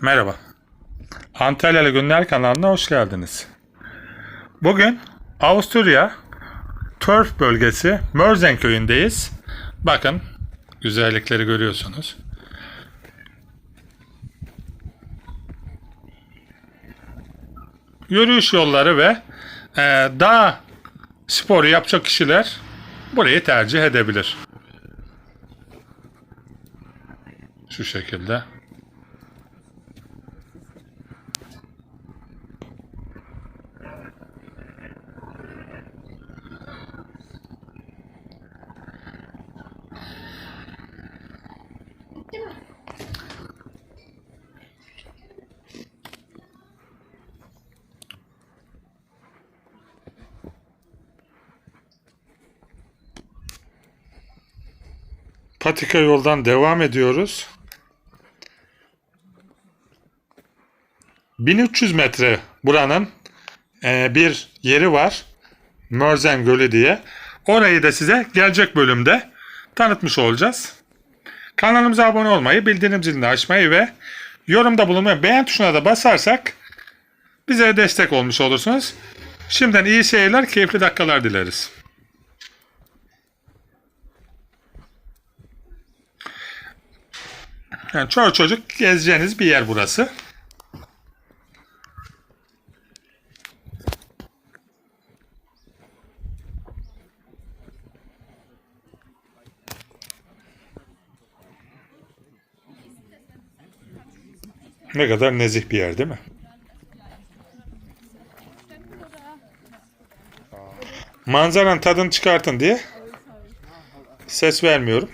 Merhaba. Antalyalı Günler kanalına hoş geldiniz. Bugün Avusturya Törf bölgesi Mörzen köyündeyiz. Bakın güzellikleri görüyorsunuz. Yürüyüş yolları ve e, dağ sporu yapacak kişiler burayı tercih edebilir. Şu şekilde. Patika yoldan devam ediyoruz. 1300 metre buranın e, bir yeri var. Mörzen Gölü diye. Orayı da size gelecek bölümde tanıtmış olacağız. Kanalımıza abone olmayı, bildirim zilini açmayı ve yorumda bulunmayı, beğen tuşuna da basarsak bize destek olmuş olursunuz. Şimdiden iyi seyirler, keyifli dakikalar dileriz. Yani çoğu çocuk gezeceğiniz bir yer burası. Ne kadar nezih bir yer değil mi? Manzaranın tadını çıkartın diye ses vermiyorum.